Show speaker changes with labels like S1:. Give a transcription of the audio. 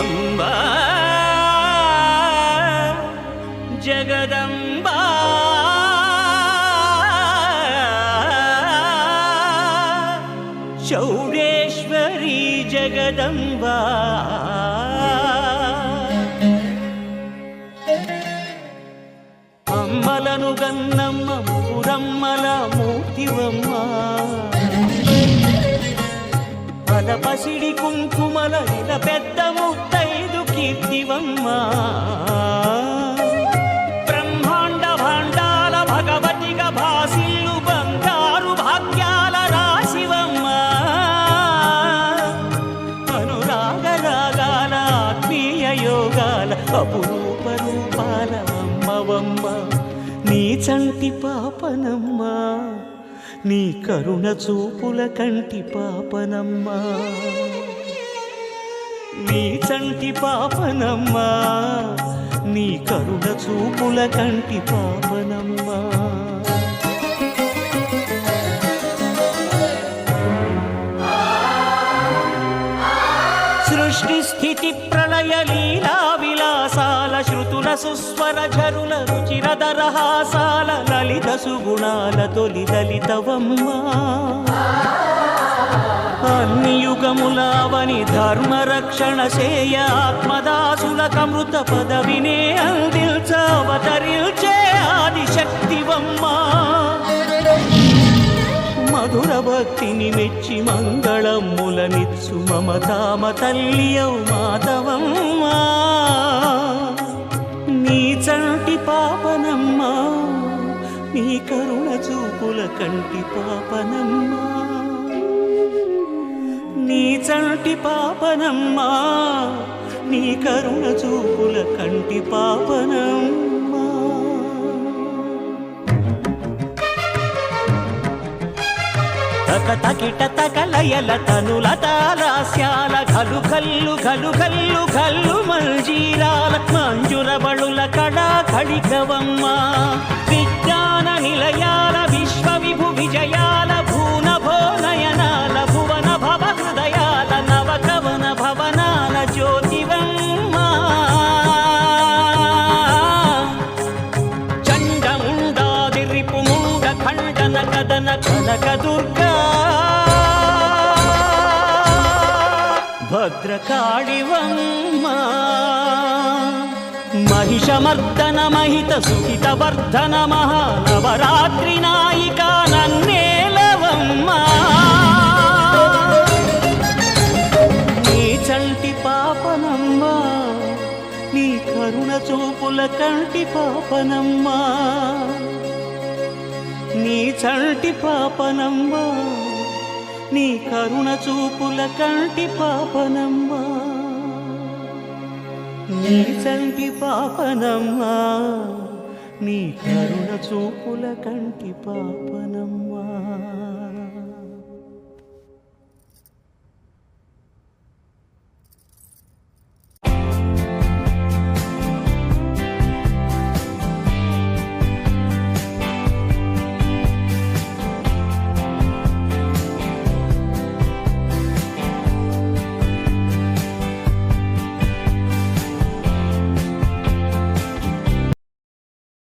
S1: అంబా జగదంబా చౌడేశ్వరి జగదంబా అమ్మలను గన్నమ్మ పురమ్మల మూర్తివమ్మ బ్రహ్మాండ భాండాల భగవతిగా భాసిల్లు బంగారు భాగ్యాల రాశివమ్మ. అనురాగ రాగాల ఆత్మీయ యోగాల అపురూప రూపాల అమ్మవమ్మ. నీ చంటి పాపనమ్మా నీ కరుణ చూపుల కంటి పాపనమ్మా. నీ చంటి పాపనమ్మా నీ కరుణ చూపుల కంటి పాపనమ్మా. సృష్టి స్థితి ప్రళయ లీలా విలాసాల శృతుల సుస్వర ఝరుల రుచిరదరహాసాల లలిత సుగుణాల తొలి దళితవమ్మా. అన్ని యుగములావని ధర్మ చేయ ఆత్మదాసుల కమృత పదవినే అందిల్చవతరిల్చే అవతరిల్చే మధుర భక్తిని మెచ్చి మంగళములనిచ్చు మమతామ తల్లియౌ మాధవమ్మా. నీ చంటి పాపనమ్మా నీ కరుణ చూపుల కంటి పాపనమ్మా. చంటి పాపనమ్మా నీ కరుణ చూపుల కంటి పాపనమ్మా. తక తకిట తకలయల తనుల తాలాస్యాల గలు గల్లు గలు గల్లు గల్లు మంజీరాల మంజుర బళుల కడా కడికవమ్మ ఖండన కదన కనక దుర్గా. భద్రకాళివమ్మ. మహిషమర్దన మహిత సుహిత వర్ధన మహానవరాత్రి నాయిక నన్నేలవమ్మ. నీ చంటి పాపనమ్మ నీ కరుణ చూపుల కంటి పాపనమ్మా. నీ చంటి పాపనమ్మా నీ కరుణ చూపుల కంటి పాపనమ్మా నీ చంటి పాపనమ్మా నీ కరుణ చూపుల కంటి పాపనమ్మా